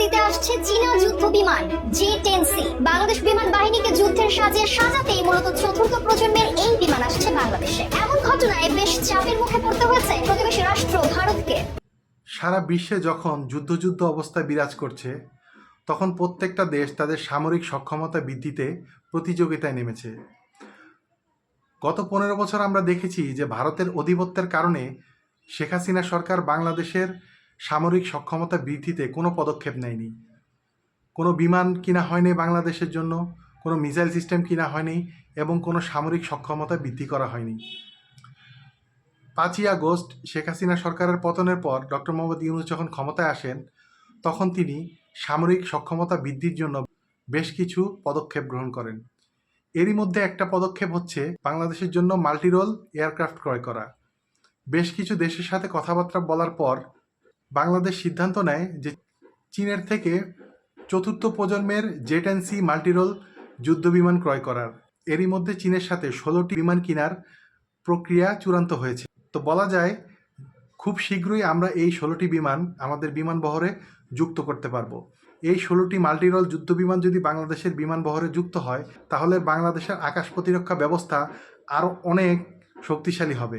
দিতে আসছে চীনা যুদ্ধ বিমান জে টেন সি বাংলাদেশ বিমান বাহিনীকে যুদ্ধের সাজে সাজাতেই মূলত চতুর্থ প্রজন্মের এই বিমান আসছে বাংলাদেশে। এমন ঘটনায় বেশ চাপের মুখে পড়তে হয়েছে প্রতিবেশী রাষ্ট্র ভারতকে। সারা বিশ্বে যখন যুদ্ধযুদ্ধ অবস্থা বিরাজ করছে, তখন প্রত্যেকটা দেশ তাদের সামরিক সক্ষমতা বৃদ্ধিতে প্রতিযোগিতায় নেমেছে। গত পনেরো বছর আমরা দেখেছি যে ভারতের অধিপত্যের কারণে শেখ হাসিনা সরকার বাংলাদেশের সামরিক সক্ষমতা বৃদ্ধিতে কোনো পদক্ষেপ নেয়নি। কোনো বিমান কিনা হয়নি বাংলাদেশের জন্য, কোনো মিসাইল সিস্টেম কিনা হয়নি এবং কোনো সামরিক সক্ষমতা বৃদ্ধি করা হয়নি। পাঁচই আগস্ট শেখ হাসিনা সরকারের পতনের পর ডক্টর মোহাম্মদ ইউনুস যখন ক্ষমতায় আসেন, তখন তিনি সামরিক সক্ষমতা বৃদ্ধির জন্য বেশ কিছু পদক্ষেপ গ্রহণ করেন। এরই মধ্যে একটা পদক্ষেপ হচ্ছে বাংলাদেশের জন্য মাল্টিরোল এয়ারক্রাফট ক্রয় করা। বেশ কিছু দেশের সাথে কথাবার্তা বলার পর বাংলাদেশ সিদ্ধান্ত নেয় যে চীনের থেকে চতুর্থ প্রজন্মের জেট অ্যান্ড সি মাল্টিরোল যুদ্ধবিমান ক্রয় করার। এরই মধ্যে চীনের সাথে ষোলোটি বিমান কেনার প্রক্রিয়া চূড়ান্ত হয়েছে। তো বলা যায়, খুব শীঘ্রই আমরা এই ষোলোটি বিমান আমাদের বিমান বহরে যুক্ত করতে পারব। এই ষোলোটি মাল্টিরোল যুদ্ধ বিমান যদি বাংলাদেশের বিমান বহরে যুক্ত হয়, তাহলে বাংলাদেশের আকাশ প্রতিরক্ষা ব্যবস্থা আরও অনেক শক্তিশালী হবে।